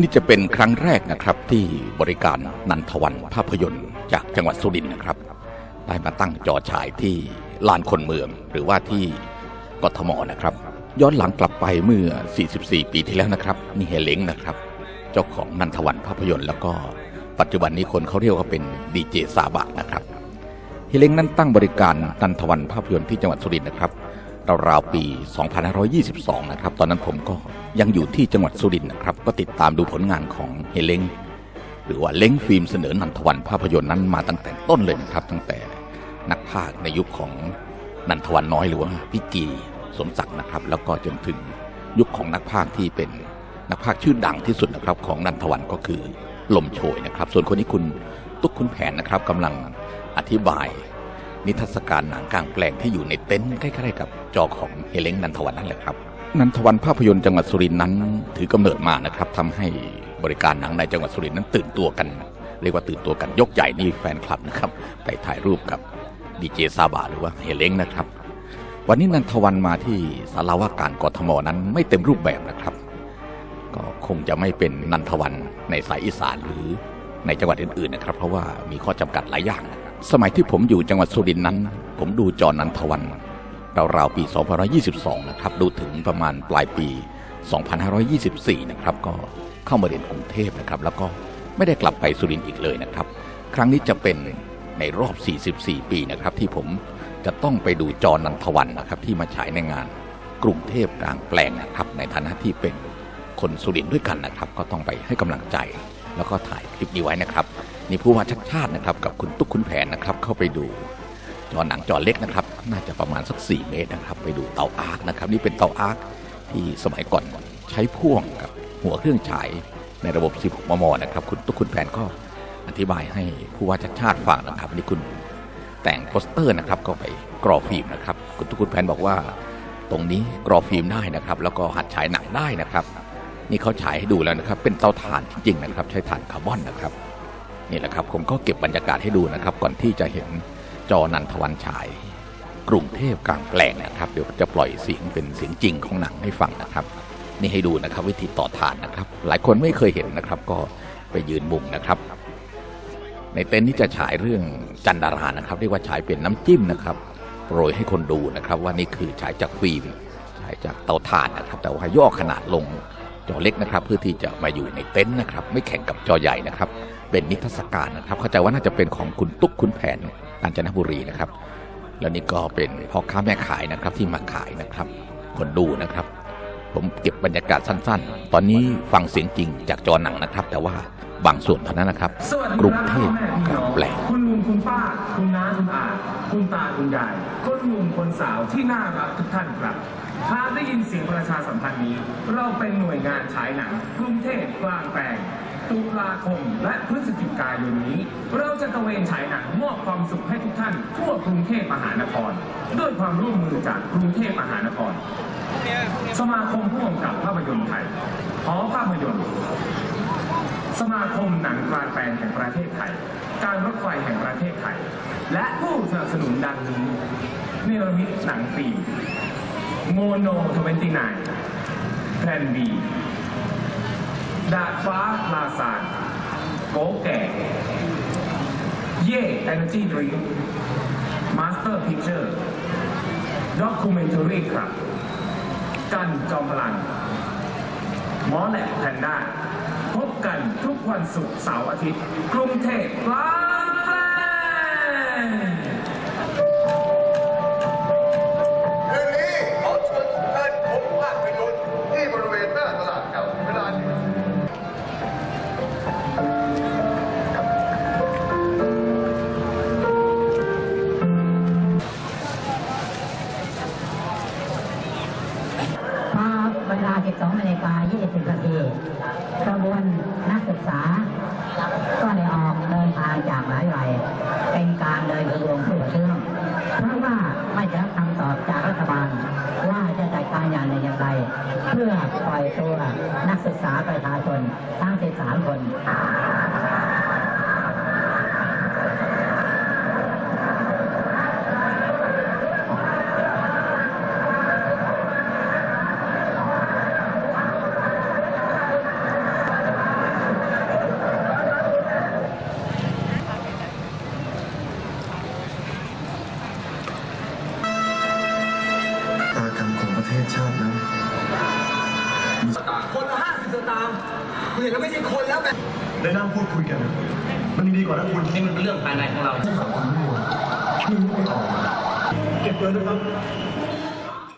นี่จะเป็นครั้งแรกนะครับที่บริการนันทวันภาพยนตร์จากจังหวัดสุรินทร์นะครับ ได้มาตั้งจอฉายที่ลานคนเมืองหรือว่าที่กทมนะครับ ย้อนหลังกลับไปเมื่อ 44 ปีที่แล้วนะครับนี่เฮเล้งนะครับ เจ้าของนันทวันภาพยนตร์แล้วก็ปัจจุบันนี้คนเขาเรียกว่าเป็นดีเจซาบะนะครับเฮเล้งนั้นตั้งบริการนันทวันภาพยนตร์ที่จังหวัดสุรินทร์นะครับ ราวๆปี 2522 นะครับ ตอนนั้นผมก็ยังอยู่ที่จังหวัดสุรินทร์นะครับ ก็ติดตามดูผลงานของเฮเลงหรือว่าเล้งฟิล์มเสนอนันทวันภาพยนตร์นั้นมาตั้งแต่ต้นเลยนะครับ ตั้งแต่นักพากย์ในยุคของนันทวันน้อยหรือว่าพี่กีสมศักดิ์นะครับ แล้วก็จนถึงยุคของนักพากที่เป็นนักพากชื่อดังที่สุดนะครับ ของนันทวันก็คือลมโชยนะครับ ส่วนคนนี้คุณตุ๊กคุณแผนนะครับกำลังอธิบาย นิทรรศการหนังกลางแปลงที่อยู่ในเต็นท์ใกล้ๆกับจอของเฮเลงนันทวันนั่นแหละครับ นันทวันภาพยนตร์จังหวัดสุรินทร์นั้น ถือกำเนิดมานะครับทำให้บริการหนังในจังหวัดสุรินทร์นั้นตื่นตัวกัน เรียกว่าตื่นตัวกันยกใหญ่นี่แฟนคลับนะครับไปถ่ายรูปกับดีเจซาบะหรือว่าเฮเลงนะครับวันนี้นันทวันมาที่สาราว่าการกทมนั้นไม่เต็มรูปแบบนะครับ ก็คงจะไม่เป็นนันทวันในสายอีสานหรือในจังหวัดอื่นๆนะครับ เพราะว่ามีข้อจำกัดหลายอย่างนะ สมัยที่ผมอยู่จังหวัดสุรินทร์นั้น ผมดูจอนันทวันราวๆปี 2522 นะครับ ดูถึงประมาณปลายปี 2524 นะครับ ก็เข้ามาเรียนกรุงเทพนะครับ แล้วก็ไม่ได้กลับไปสุรินทร์อีกเลยนะครับ ครั้งนี้จะเป็นในรอบ 44 ปีนะครับ ที่ผมจะต้องไปดูจอนันทวันนะครับ ที่มาฉายในงานกรุงเทพกลางแปลงนะครับ ในฐานะที่เป็นคนสุรินทร์ด้วยกันนะครับ ก็ต้องไปให้กำลังใจ แล้วก็ถ่ายคลิปนี้ไว้นะครับ นี่ผู้ว่าชักชาตินะครับ กับคุณตุ๊กคุณแผนนะครับ เข้าไปดูจอหนังจอเล็กนะครับ น่าจะประมาณสัก 4 เมตรนะครับ ไปดูเตาอาร์คนะครับ นี่เป็นเตาอาร์คที่สมัยก่อนใช้พ่วงกับหัวเครื่องฉายในระบบ 16 มมนะครับ คุณตุ๊กคุณแผนก็อธิบายให้ผู้ว่าชักชาติฟังนะครับนี่คุณแต่งโปสเตอร์นะครับก็ไปกรอฟิล์มนะครับคุณตุ๊กคุณแผนบอกว่าตรงนี้กรอฟิล์มได้นะครับ แล้วก็หัดฉายหนังได้นะครับ นี่เขาฉายให้ดูแล้วนะครับ เป็นเตาถ่านจริงๆนะครับ ใช้ถ่านคาร์บอนนะครับ นี่แหละครับผมก็เก็บบรรยากาศให้ดูนะครับ ก่อนที่จะเห็นจอนันทวันฉาย กรุงเทพกลางแปลงนะครับ เดี๋ยวจะปล่อยเสียงเป็นเสียงจริงของหนังให้ฟังนะครับ นี่ให้ดูนะครับวิธีต่อถ่านนะครับ หลายคนไม่เคยเห็นนะครับ ก็ไปยืนมุงนะครับ ในเต็นท์นี้จะฉายเรื่องจันดารานะครับเรียกว่าฉายเป็นน้ำจิ้มนะครับโปรยให้คนดูนะครับ ว่านี่คือฉายจากฟิล์มฉายจากเตาถ่านนะครับ แต่ว่าย่อขนาดลงจอเล็กนะครับ เพื่อที่จะมาอยู่ในเต็นท์นะครับ ไม่แข่งกับจอใหญ่นะครับ เป็นนิทรรศการนะครับ เข้าใจว่าน่าจะเป็นของคุณตุ๊กคุณแผนกาญจนบุรีนะครับ แล้วนี่ก็เป็นพ่อค้าแม่ขายนะครับที่มาขายนะครับ คนดูนะครับ ผมเก็บบรรยากาศสั้นๆ ตอนนี้ฟังเสียงจริงจากจอหนังนะครับ แต่ว่าบางส่วนเท่านั้นนะครับสวัสดีกรุงครับเทพพ่อแม่พี่น้องกลางแปลงคุณลุงคุณป้า คุณน้าคุณอาคุณตาคุณยายคนหนุ่มคนสาวที่น่ารักทุกท่านครับถ้าได้ยินเสียงประชาสัมพันธ์นี้ เราเป็นหน่วยงานฉายหนังกรุงเทพกลางแปลง ตุลาคมและพฤศจิกายนนี้ เราจะตระเวนฉายหนังมอบความสุขให้ทุกท่านทั่วกรุงเทพมหานคร ด้วยความร่วมมือจากกรุงเทพมหานคร สมาคมผู้กำกับภาพยนตร์ไทยหอภาพยนตร์ สมาคมหนังกลางแปลงแห่งประเทศไทย การรถไฟแห่งประเทศไทย และผู้สนับสนุนดังนี้เนรมิตหนังฟิล์มโมโนทเวนตี้ไนแพลนบี ดาดฟ้าลาซานโกแก่เย่เอเนจีดริงมาสเตอร์พิเจอร์ด็อกคูเมนทรีครับ กันจอมพลังหมอแหลกแพนด้าพบกันทุกวันศุกร์เสาร์อาทิตย์ กรุงเทพกลา เวลา 12นาฬิกา20นาทีกระบวนนักศึกษา ก็ได้ออกเดินทางจากหลายวัยเป็นการเดินกระบวนผู้ประท้วงเพราะว่าไม่ได้รับคำตอบจากรัฐบาลว่าจะจัดการอย่างไรอย่างไร เพื่อปล่อยตัวนักศึกษาประชาชนทั้ง นั้นคนละห้าสิบสตางค์คุณเห็นแล้วไม่ใช่คนแล้วแบบได้นั่งพูดคุยกัน มันดีกว่านะคุณนี่มันเป็นเรื่องภายในของเราที่ไม่ออกเก็บเงินนะครับ